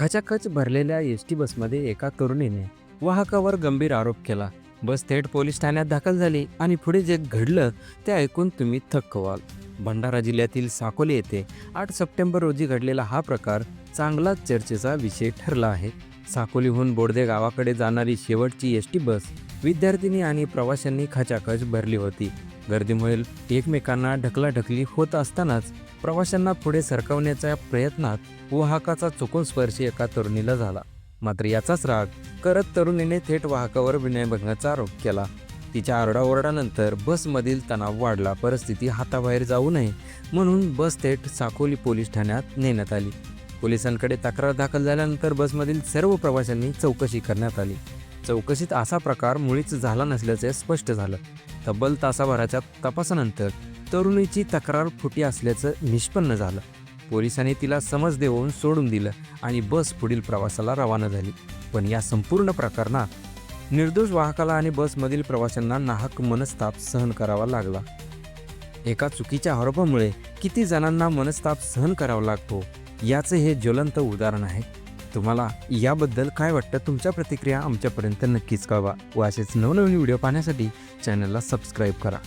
खचाखच भरलेल्या S T बसमध्ये एका तरुणीने वाहकावर गंभीर आरोप केला. बस थेट पोलीस ठाण्यात दाखल झाली आणि पुढे जे घडलं ते ऐकून तुम्ही थक्क व्हाल. भंडारा जिल्ह्यातील साकोली येथे आठ सप्टेंबर रोजी घडलेला हा प्रकार चांगलाच चर्चेचा विषय ठरला आहे. साकोलीहून बोडदे गावाकडे जाणारी शेवटची एस टी बस विद्यार्थिनी आणि प्रवाशांनी खचाखच भरली होती. गर्दीमुळे एकमेकांना ढकलाढकली होत असतानाच प्रवाशांना पुढे सरकवण्याच्या प्रयत्नात वाहकाचा चुकून स्पर्श एका तरुणीला झाला. मात्र याचाच राग करत तरुणीने थेट वाहकावर विनयभंगाचा आरोप केला. तिच्या आरडाओरडानंतर बसमधील तणाव वाढला. परिस्थिती हाताबाहेर जाऊ नये म्हणून बस थेट साकोली पोलीस ठाण्यात नेण्यात आली. पोलिसांकडे तक्रार दाखल झाल्यानंतर बसमधील सर्व प्रवाशांनी चौकशी करण्यात आली. चौकशीत असा प्रकार मुळीच झाला नसल्याचे स्पष्ट झालं. तब्बल तासाभराच्या तपासानंतर तरुणीची तक्रार फुटी असल्याचं निष्पन्न झालं. पोलिसांनी तिला समज देऊन सोडून दिलं आणि बस पुढील प्रवासाला रवाना झाली. पण या संपूर्ण प्रकरणात निर्दोष वाहकाला आणि बसमधील प्रवाशांना नाहक मनस्ताप सहन करावा लागला. एका चुकीच्या आरोपामुळे किती जणांना मनस्ताप सहन करावा लागतो याचं हे ज्वलंत उदाहरण आहे. तुम्हाला याबद्दल काय वाटतं? तुमच्या प्रतिक्रिया आमच्यापर्यंत नक्कीच कळवा व असेच नवनवीन व्हिडिओ पाहण्यासाठी चॅनलला सबस्क्राईब करा.